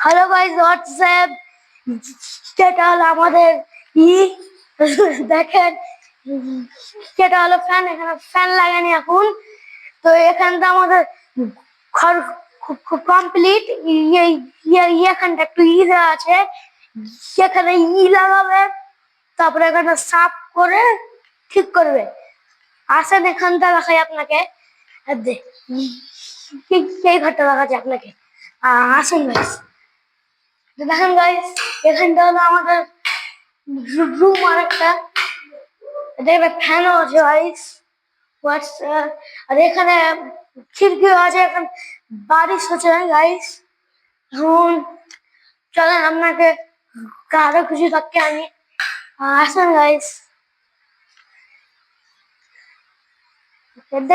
Hello guys WhatsApp যেটা আমাদের ই? দেখেন যেটা হলো ফ্যান এখানে ফ্যান লাগানি এখন। তো এখানটা আমাদের ঘর খুব কমপ্লিট এখানটা একটু ই দেওয়া আছে। এখানে ই লাগাবে, তারপরে এখানে সাফ করে ঠিক করবে। আসেন এখানটা দেখাই আপনাকে। এই- ঘরটা দেখাচ্ছি আপনাকে। আসুন গাইস দেখেন গাইস এখানটা হলো আমাদের রুম আর একটা। দেখবে ফ্যানও আছে গাইস আর এখানে খিড়কিও আছে, এখন বারিশ হচ্ছে গাইস এখন চলেন, আপনাকে আরও কিছু থাকতে আমি আসুন গাইস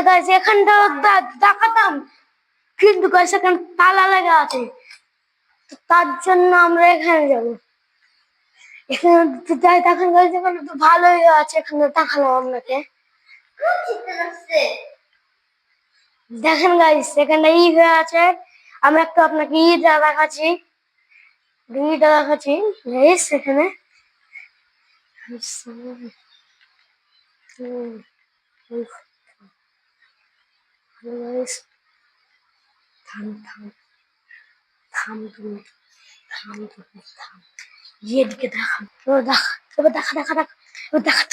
গাইস এখানটা দেখাতাম। কিন্তু গাইস এখানে তালা লাগা আছে। তার জন্য আমরা এখানে যাব। এখানে যাই দেখেন গাইস এখানে তো ভালোই আছে, এখানে দেখালাম আপনাকে। দেখেন গাইস এখানে হয়ে আছে। আমি একটু আপনাকে ইটা দেখাচ্ছি। ইটা দেখাচ্ছি গাইস এখানে। থাম থাম। থাম তুমি থাম তুমি থাম দেখা দেখা এবার দেখা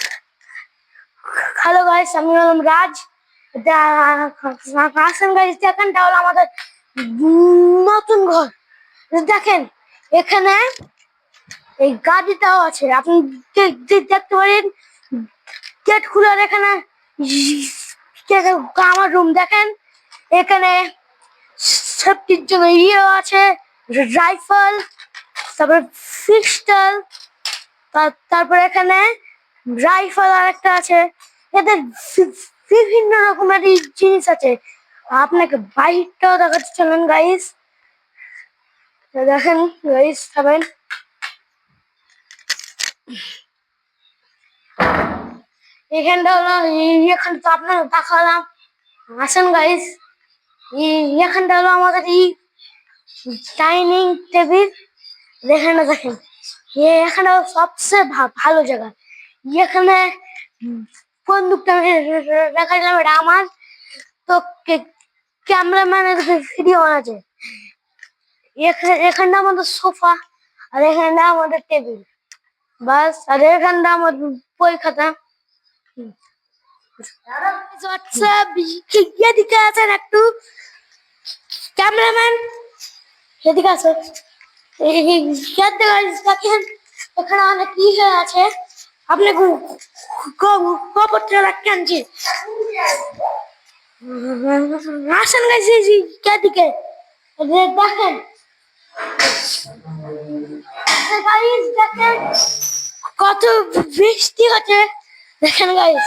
হ্যালো গাইস আমি হলাম রাজ আসেন গাইস দেখেন আমাদের নতুন ঘর দেখেন এখানে এই গাড়িটাও আছে আপনি দেখতে পারেন গেট খুলার এখানে আমার রুম দেখেন এখানে সেফটির জন্য ইয়ে আছে। রাইফেল, তারপরে পিস্টল তারপর এখানে রাইফেল আর একটা আছে। এদের বিভিন্ন রকমের জিনিস আছে। আপনাকে বাইকটাও দেখাতে চলেন গাইস দেখেন গাইস খাবেন। এখানটা হলো এখানটা তো আপনার দেখালাম। আসেন গাইস এখানটা হলো আমাদের এই ডাইনিং টেবিল দেখেন না দেখেন এখানে সবচেয়ে ভালো জায়গা। এখানে বন্দুকটা আমি রে- রে- রেখে দিলাম এটা আমার। তো ক্যামেরাম্যানের ভিডিও আছে এখানে এখানটা আমাদের সোফা আর এখানটা আমাদের টেবিল বাস, আর এখানটা আমার বই খাতা। এদিকে আছেন একটু। ক্যামেরাম্যান, এদিকে আসো। দেখেন, এখানে অনেক কি হয়ে আছে। আপনি কপরটা রাখতে আনছি আসেন কেদিকে দেখেন। গাইস, দেখেন, কত বৃষ্টি হচ্ছে। দেখেন গাইস।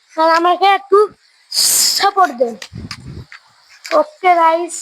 আর আমাকে একটু সাপোর্ট দেন। Okay guys